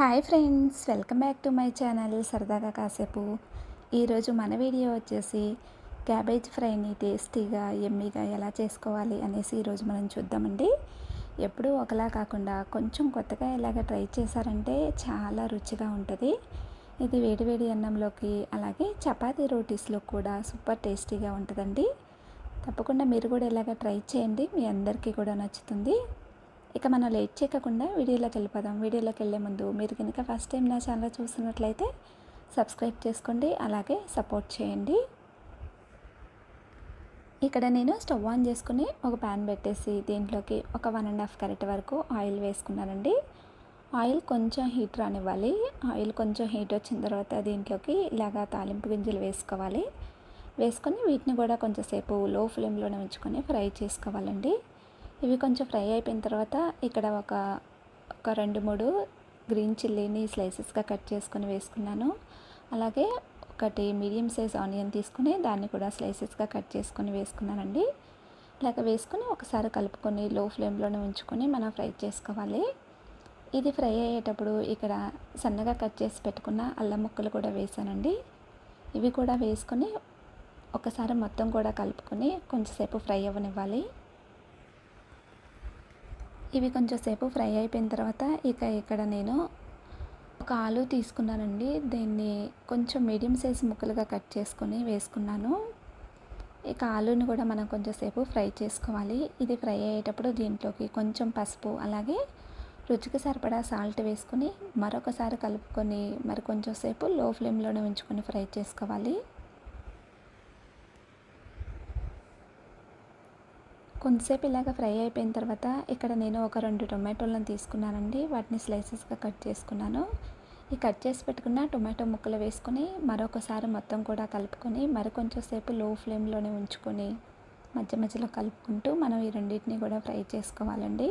Hi friends welcome back to my channel సరదాగా కాసేపు. ఈరోజు మన వీడియో వచ్చేసి క్యాబేజ్ ఫ్రైని టేస్టీగా ఎమ్మీగా ఎలా చేసుకోవాలి అనేసి ఈరోజు మనం చూద్దామండి. ఎప్పుడూ ఒకలా కాకుండా కొంచెం కొత్తగా ఇలాగ ట్రై చేశారంటే చాలా రుచిగా ఉంటుంది. ఇది వేడివేడి అన్నంలోకి అలాగే చపాతీ రోటీస్లో కూడా సూపర్ టేస్టీగా ఉంటుందండి. తప్పకుండా మీరు కూడా ఇలాగ ట్రై చేయండి మీ అందరికీ కూడా నచ్చుతుంది. ఇక మనం లేట్ చేయకుండా వీడియోలోకి వెళ్ళిపోదాం. వీడియోలోకి వెళ్ళే ముందు మీరు కనుక ఫస్ట్ టైం నా ఛానల్ చూస్తున్నట్లయితే సబ్స్క్రైబ్ చేసుకోండి. అలాగే సపోర్ట్ చేయండి. ఇక్కడ నేను స్టవ్ ఆన్ చేసుకుని ఒక ప్యాన్ పెట్టేసి దీంట్లోకి ఒక వన్ అండ్ హాఫ్ కరెక్ట్ వరకు ఆయిల్ వేసుకున్నానండి. ఆయిల్ కొంచెం హీట్ రానివ్వాలి. ఆయిల్ కొంచెం హీట్ వచ్చిన తర్వాత దీంట్లోకి ఇలాగా తాలింపు గింజలు వేసుకోవాలి. వేసుకొని వీటిని కూడా కొంచెంసేపు లో ఫ్లేమ్లోనే ఉంచుకొని ఫ్రై చేసుకోవాలండి. ఇవి కొంచెం ఫ్రై అయిపోయిన తర్వాత ఇక్కడ ఒక ఒక రెండు మూడు గ్రీన్ చిల్లీని స్లైసెస్గా కట్ చేసుకొని వేసుకున్నాను. అలాగే ఒకటి మీడియం సైజ్ ఆనియన్ తీసుకుని దాన్ని కూడా స్లైసెస్గా కట్ చేసుకొని వేసుకున్నానండి. ఇలాగ వేసుకొని ఒకసారి కలుపుకొని లో ఫ్లేమ్లోనే ఉంచుకొని మనం ఫ్రై చేసుకోవాలి. ఇది ఫ్రై అయ్యేటప్పుడు ఇక్కడ సన్నగా కట్ చేసి పెట్టుకున్న అల్లం ముక్కలు కూడా వేసానండి. ఇవి కూడా వేసుకొని ఒకసారి మొత్తం కూడా కలుపుకొని కొంచెంసేపు ఫ్రై అవ్వనివ్వాలి. ఇవి కొంచెం సేపు ఫ్రై అయిపోయిన తర్వాత ఇక ఇక్కడ నేను ఒక ఆలు తీసుకున్నానండి. దీన్ని కొంచెం మీడియం సైజ్ ముక్కలుగా కట్ చేసుకొని వేసుకున్నాను. ఇక ఆలుని కూడా మనం కొంచెం సేపు ఫ్రై చేసుకోవాలి. ఇది ఫ్రై అయ్యేటప్పుడు దీంట్లోకి కొంచెం పసుపు అలాగే రుచికి సరిపడా సాల్ట్ వేసుకొని మరొకసారి కలుపుకొని మరి కొంచెం సేపు లో ఫ్లేమ్లోనే ఉంచుకొని ఫ్రై చేసుకోవాలి. కొంతసేపు ఇలాగ ఫ్రై అయిపోయిన తర్వాత ఇక్కడ నేను ఒక రెండు టొమాటోలను తీసుకున్నానండి. వాటిని స్లైసెస్గా కట్ చేసుకున్నాను. ఈ కట్ చేసి పెట్టుకున్న టొమాటో ముక్కలు వేసుకొని మరొకసారి మొత్తం కూడా కలుపుకొని మరి కొంచెం సేపు లో ఫ్లేమ్లోనే ఉంచుకొని మధ్య మధ్యలో కలుపుకుంటూ మనం ఈ రెండింటిని కూడా ఫ్రై చేసుకోవాలండి.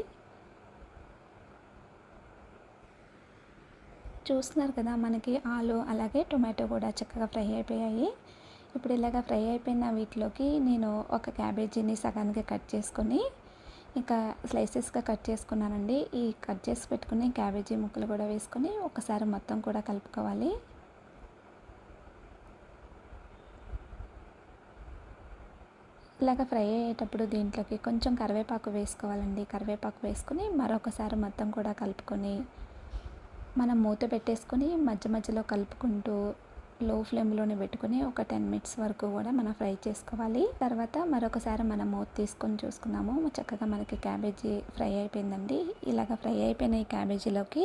చూస్తున్నారు కదా మనకి ఆలు అలాగే టొమాటో కూడా చక్కగా ఫ్రై అయిపోయాయి. ఇప్పుడు ఇలాగ ఫ్రై అయిపోయిన వీటిలోకి నేను ఒక క్యాబేజీని సగానికి కట్ చేసుకొని ఇంకా స్లైసెస్గా కట్ చేసుకున్నానండి. ఈ కట్ చేసి పెట్టుకుని క్యాబేజీ ముక్కలు కూడా వేసుకొని ఒకసారి మొత్తం కూడా కలుపుకోవాలి. ఇలాగ ఫ్రై అయ్యేటప్పుడు దీంట్లోకి కొంచెం కరివేపాకు వేసుకోవాలండి. కరివేపాకు వేసుకుని మరొకసారి మొత్తం కూడా కలుపుకొని మనం మూత పెట్టేసుకొని మధ్య మధ్యలో కలుపుకుంటూ లో ఫ్లేమ్లోనే పెట్టుకుని ఒక టెన్ మినిట్స్ వరకు కూడా మనం ఫ్రై చేసుకోవాలి. తర్వాత మరొకసారి మనం మూత తీసుకొని చూసుకున్నాము చక్కగా మనకి క్యాబేజీ ఫ్రై అయిపోయిందండి. ఇలాగ ఫ్రై అయిపోయిన ఈ క్యాబేజీలోకి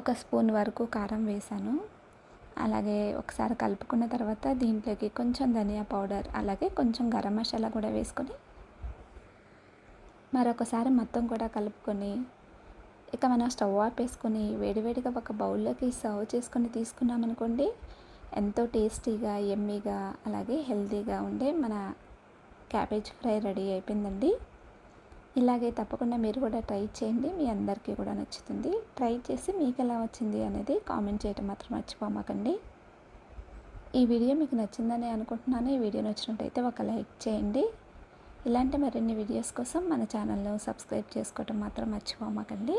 ఒక స్పూన్ వరకు కారం వేసాను. అలాగే ఒకసారి కలుపుకున్న తర్వాత దీంట్లోకి కొంచెం ధనియా పౌడర్ అలాగే కొంచెం గరం మసాలా కూడా వేసుకొని మరొకసారి మొత్తం కూడా కలుపుకొని ఇక మనం స్టవ్ ఆపేసుకొని వేడివేడిగా ఒక బౌల్లోకి సర్వ్ చేసుకొని తీసుకున్నామనుకోండి ఎంతో టేస్టీగా ఎమ్మీగా అలాగే హెల్తీగా ఉండే మన క్యాబేజ్ ఫ్రై రెడీ అయిపోయిందండి. ఇలాగే తప్పకుండా మీరు కూడా ట్రై చేయండి మీ అందరికీ కూడా నచ్చుతుంది. ట్రై చేసి మీకు ఎలా వచ్చింది అనేది కామెంట్ చేయటం మాత్రం మర్చిపోమాకండి. ఈ వీడియో మీకు నచ్చిందని అనుకుంటున్నాను. ఈ వీడియో నచ్చినట్టయితే ఒక లైక్ చేయండి. ఇలాంటి మరిన్ని వీడియోస్ కోసం మన ఛానల్ను సబ్స్క్రైబ్ చేసుకోవటం మాత్రం మర్చిపోమాకండి.